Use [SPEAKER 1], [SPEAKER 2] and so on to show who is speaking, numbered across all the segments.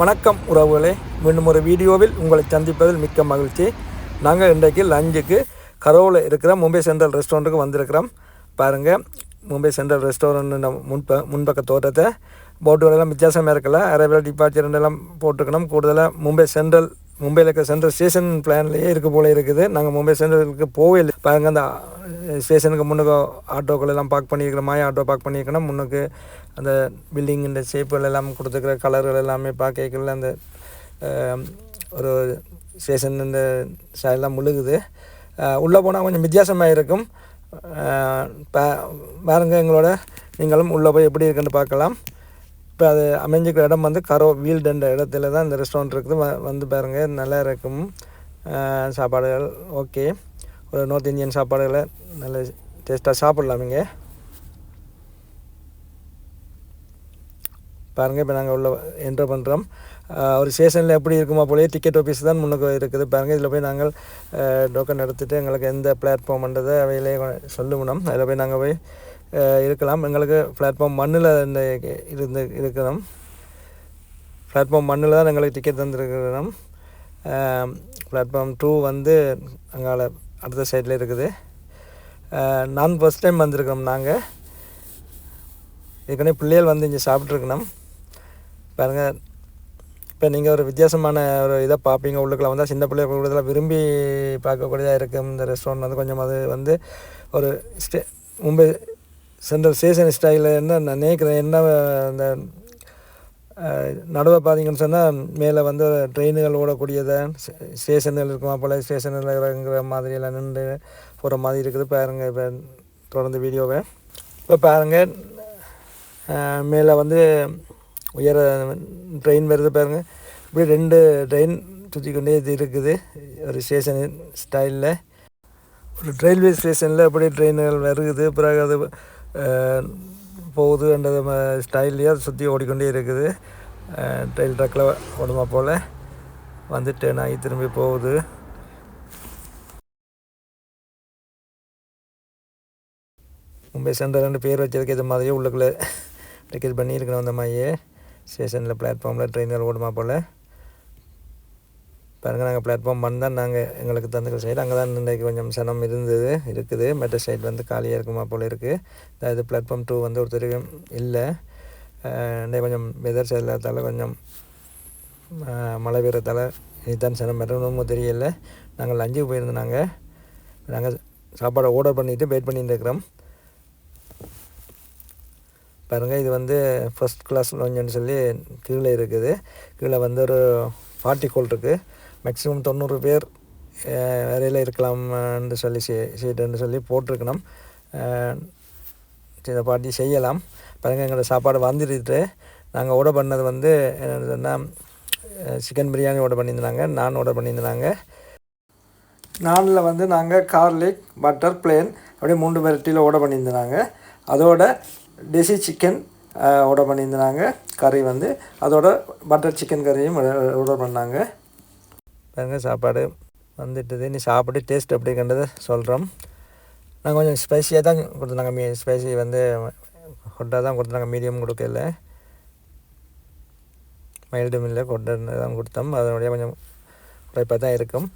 [SPEAKER 1] வணக்கம் உறவுகளே. மீண்டும் ஒரு வீடியோவில் உங்களை சந்திப்பதில் மிக்க மகிழ்ச்சி. நாங்கள் இன்றைக்கு லஞ்சுக்கு கரோவில் இருக்கிற மும்பை சென்ட்ரல் ரெஸ்டாரண்ட்டுக்கு வந்திருக்கிறோம். பாருங்கள் மும்பை சென்ட்ரல் ரெஸ்டாரண்ட் முன்ப முன்பக்க தோட்டத்தை. போட்டுகளெல்லாம் வித்தியாசமாக இருக்கல அரைவல் டிபார்ச்சர் எல்லாம் போட்டுக்கணும் கூடுதலாக மும்பை சென்ட்ரல் மும்பையில் இருக்க சென்ட்ரல் ஸ்டேஷன் பிளான்லேயே இருக்க போல இருக்குது. நாங்கள் மும்பை சென்ட்ரலுக்கு போவே இல்லை. பாருங்கள் அந்த ஸ்டேஷனுக்கு முன்னுக்கு ஆட்டோக்கள் எல்லாம் பார்க் பண்ணியிருக்கிற மாய ஆட்டோ பார்க் பண்ணியிருக்கணும். முன்னுக்கு அந்த பில்டிங் இந்த ஷேப்புகள் எல்லாம் கொடுத்துருக்குற கலர்கள் எல்லாமே பார்க்கல அந்த ஒரு ஸ்டேஷன் இந்த எல்லாம் முழுகுது. உள்ளே போனால் கொஞ்சம் வித்தியாசமாக இருக்கும். பாருங்கள் எங்களோட நீங்களும் உள்ளே போய் எப்படி இருக்குன்னு பார்க்கலாம். இப்போ அது அமைஞ்சிக்கிற இடம் வந்து கரோ வீல்டுன்ற இடத்துல தான் இந்த ரெஸ்டாரண்ட் இருக்குது. வ- வந்து பாருங்கள் நல்லா இருக்கும். சாப்பாடுகள் ஓகே. ஒரு நார்த் இந்தியன் சாப்பாடுகளை நல்ல டேஸ்ட்டாக சாப்பிட்லாம் இங்கே. பாருங்கள் இப்போ நாங்கள் உள்ள என்ட்ரு பண்ணுறோம் ஒரு ஸ்டேஷனில் எப்படி இருக்குமா போலயே டிக்கெட் ஆஃபீஸ் தான் முன்னுக்கு இருக்குது. பாருங்கள் இதில் போய் நாங்கள் டோக்கன் எடுத்துகிட்டு எங்களுக்கு எந்த பிளாட்ஃபார்ம்ன்றதை அவையிலே சொல்லுவோம் அதில் போய் நாங்கள் போய் இருக்கலாம். எங்களுக்கு பிளாட்ஃபார்ம் மண்ணில் இந்த இருந்து இருக்கணும் பிளாட்ஃபார்ம் மண்ணில் தான் எங்களுக்கு டிக்கெட் தந்துருக்கிறோம். பிளாட்ஃபார்ம் டூ வந்து அங்கால அடுத்த சைடில் இருக்குது. நான் ஃபஸ்ட் டைம் வந்திருக்கோம் நாங்கள் ஏற்கனவே பிள்ளைகள் வந்து இங்கே சாப்பிட்ருக்கணும் பாருங்கள் இப்போ நீங்கள் ஒரு வித்தியாசமான ஒரு இதை பார்ப்பீங்க. உள்ளுக்குள்ள வந்தால் சின்ன பிள்ளைகள் கூடுதலாக விரும்பி பார்க்கக்கூடியதாக இருக்கும். இந்த ரெஸ்டாரண்ட் வந்து கொஞ்சம் அது வந்து ஒரு ஸ்டே மும்பை சென்ட்ரல் ஸ்டேஷன் ஸ்டைலில் என்ன நான் நினைக்கிறேன் என்ன அந்த நடுவை பார்த்தீங்கன்னு சொன்னால் மேலே வந்து ட்ரெயினுகள் ஓடக்கூடியதை ஸ்டேஷன்கள் இருக்குமா போல் ஸ்டேஷனில் இருக்கிற மாதிரியெல்லாம் நின்று போகிற மாதிரி இருக்குது. பாருங்கள் இப்போ தொடர்ந்து வீடியோவை. இப்போ பாருங்கள் மேலே வந்து உயர ட்ரெயின் வருது பாருங்கள் இப்படி ரெண்டு ட்ரெயின் சுற்றி கொண்டே இது இருக்குது ஒரு ஸ்டேஷன் ஸ்டைலில் ஒரு ரயில்வே ஸ்டேஷனில் எப்படி ட்ரெயின்கள் வருகுது. பிறகு அது போகுது போகுதுன்றது ஸ்டைல்லையே சுற்றி ஓடிக்கொண்டே இருக்குது. ட்ரெயில் ட்ரக்கில் ஓடுமா போல். வந்து டேர்ன் ஆகி திரும்பி போகுது. மும்பை சென்டர்னு பேர் வச்சதுக்கு இது மாதிரியே உள்ளுக்குள்ளே. டிக்கெட் பண்ணியிருக்கணும் அந்த மாதிரியே ஸ்டேஷனில் பிளாட்ஃபார்மில் ட்ரெயின்கள் ஓடுமா போல். பாருங்கள் நாங்கள் பிளாட்ஃபார்ம் ஒன் தான் நாங்கள் எங்களுக்கு தந்துக்கிற சைடு அங்கே தான் இன்றைக்கு கொஞ்சம் சனம் இருந்தது இருக்குது. மற்ற சைடு வந்து காலியாக இருக்குமா போல் இருக்குது அதாவது பிளாட்ஃபார்ம் டூ வந்து ஒருத்தருக்கும் இல்லை. இன்னைக்கு கொஞ்சம் வெதர் சரியில்லாதால கொஞ்சம் மழை பெய்கிறதால இதுதான் சனம். வரணுமோ தெரியல. நாங்கள் லஞ்சுக்கு போயிருந்தோம் நாங்கள் நாங்கள் சாப்பாடை ஆர்டர் பண்ணிவிட்டு வெயிட் பண்ணிட்டு இருக்கிறோம். பாருங்கள் இது வந்து ஃபஸ்ட் கிளாஸ் லோஞ்சன்னு சொல்லி கீழே இருக்குது. கீழே வந்து ஒரு ஃபார்ட்டி கோல் இருக்குது மேக்ஸிமம் தொண்ணூறு பேர் வேலையில் இருக்கலாம்னு சொல்லி சீ- சீட்டுன்னு சொல்லி போட்டிருக்கணும். இதை பாட்டி செய்யலாம். பாருங்கள் எங்களோட சாப்பாடு வந்துட்டு நாங்கள் ஆர்டர் பண்ணது வந்து என்னன்னு சொன்னால் சிக்கன் பிரியாணி ஆர்டர் பண்ணியிருந்தாங்க. நான் ஆர்டர் பண்ணியிருந்தாங்க. நானில் வந்து நாங்கள் கார்லிக் பட்டர் பிளேன் அப்படியே மூன்று வெரைட்டியில் ஆர்டர் பண்ணியிருந்தாங்க. அதோட டெசி சிக்கன் ஆர்டர் பண்ணியிருந்தாங்க. கறி வந்து அதோட பட்டர் சிக்கன் கறியும் ஆர்டர் பண்ணாங்க. பாருங்க சாப்பாடு வந்துட்டுது. நீ சாப்பிட்டு டேஸ்ட் எப்படி சொல்கிறோம் நாங்கள் கொஞ்சம் ஸ்பைஸியாக தான் கொடுத்துருந்தாங்க. மீ ஸ்பைசி வந்து கொட்டாக தான் கொடுத்தாங்க மீடியம் கொடுக்கல. மைல்டும் இல்லை கொட்டை தான் கொடுத்தோம். அதனுடைய கொஞ்சம் குறைப்பாக தான் இருக்கும்.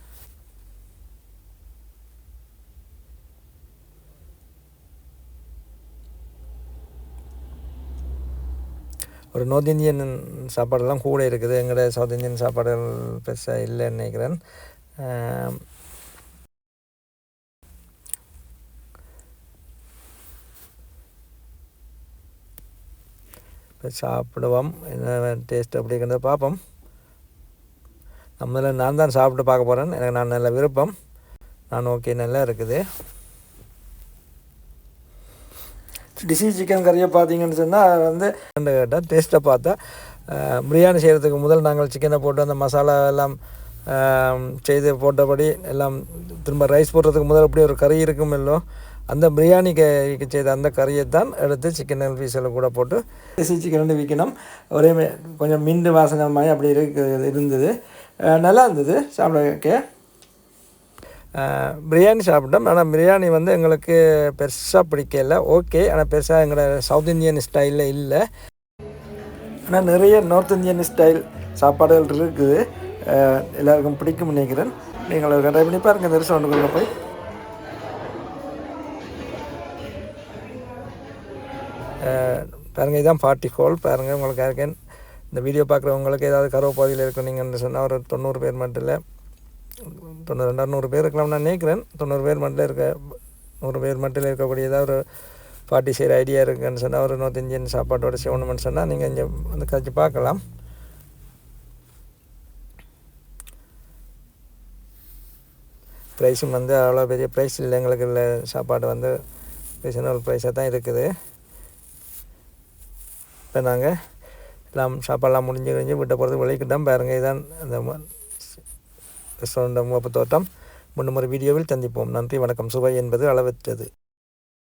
[SPEAKER 1] ஒரு நார்த் இந்தியன் சாப்பாடெல்லாம் கூட இருக்குது. எங்களோட சவுத் இந்தியன் சாப்பாடுகள் பெருசாக இல்லைன்னு நினைக்கிறேன். இப்போ சாப்பிடுவோம். என்ன டேஸ்ட் அப்படிங்கிறத பார்ப்போம். நம்மள நான் தான் சாப்பிட்டு பார்க்க போகிறேன் எனக்கு நான் நல்ல விருப்பம். நான் ஓகே நல்லா இருக்குது. டிசி சிக்கன் கறியை பார்த்தீங்கன்னு சொன்னால் வந்து கேட்டால் டேஸ்ட்டை பார்த்தா பிரியாணி செய்கிறதுக்கு முதல் நாங்கள் சிக்கனை போட்டு அந்த மசாலா எல்லாம் செய்து போட்டபடி எல்லாம் திரும்ப ரைஸ் போடுறதுக்கு முதல் அப்படி ஒரு கறி இருக்கும் இல்லோ அந்த பிரியாணிக்கு செய்த அந்த கறியை தான் எடுத்து சிக்கன் பீஸில் கூட போட்டு டிசி சிக்கன் விற்கணும். ஒரே கொஞ்சம் மிண்டு வாசனை மாதிரி அப்படி இருக்கு இருந்தது. நல்லா இருந்தது. சாப்பிட பிரியாணி சாப்பிட்டோம். ஆனால் பிரியாணி வந்து எங்களுக்கு பெருசாக பிடிக்கல. ஓகே ஆனால் பெருசாக எங்களோட சவுத் இந்தியன் ஸ்டைலில் இல்லை. ஆனால் நிறைய நார்த் இந்தியன் ஸ்டைல் சாப்பாடுகள் இருக்குது. எல்லாருக்கும் பிடிக்கும் நினைக்கிறேன். நீங்கள் ஒரு பண்ணி பாருங்கள் நெரிசல் ரெஸ்டாரண்ட்டுக்குள்ளே போய். பாருங்கள் பாருங்க இதுதான் பார்ட்டி ஹால் பாருங்கள் உங்களுக்கு இருக்கேன் இந்த வீடியோ பார்க்குறவங்களுக்கு ஏதாவது கரவு பகுதியில் இருக்கும் நீங்கள் சொன்னால் ஒரு தொண்ணூறு பேர் மட்டும் இல்லை. தொண்ணூறு ரெண்டாயிரம் நூறு பேர் இருக்கலாம் நான் நினைக்கிறேன். தொண்ணூறு பேர் மட்டும் இருக்க நூறு பேர் மட்டும் இருக்கக்கூடிய ஏதாவது ஒரு பார்ட்டி செய்கிற ஐடியா இருக்குன்னு சொன்னால் ஒரு நூற்றஞ்சு சாப்பாட்டோட செய்யணும்னு சொன்னால் நீங்கள் இங்கே வந்து கழிச்சு பார்க்கலாம். ப்ரைஸும் வந்து அவ்வளோ பெரிய ப்ரைஸ் இல்லை. எங்களுக்கு இல்லை. சாப்பாடு வந்து ரீசனபிள் ப்ரைஸாக தான் இருக்குது. இப்போ நாங்கள் எல்லாம் சாப்பாடெல்லாம் முடிஞ்சு கழிஞ்சு விட்ட போகிறது விளைக்கிட்டோம் பாருங்கள் இதான் அந்த ரெஸ்டாரண்ட் முகப்பு தோட்டம். முன்னும் ஒரு வீடியோவில் சந்திப்போம். நன்றி வணக்கம். சுவை என்பது அளவற்றது.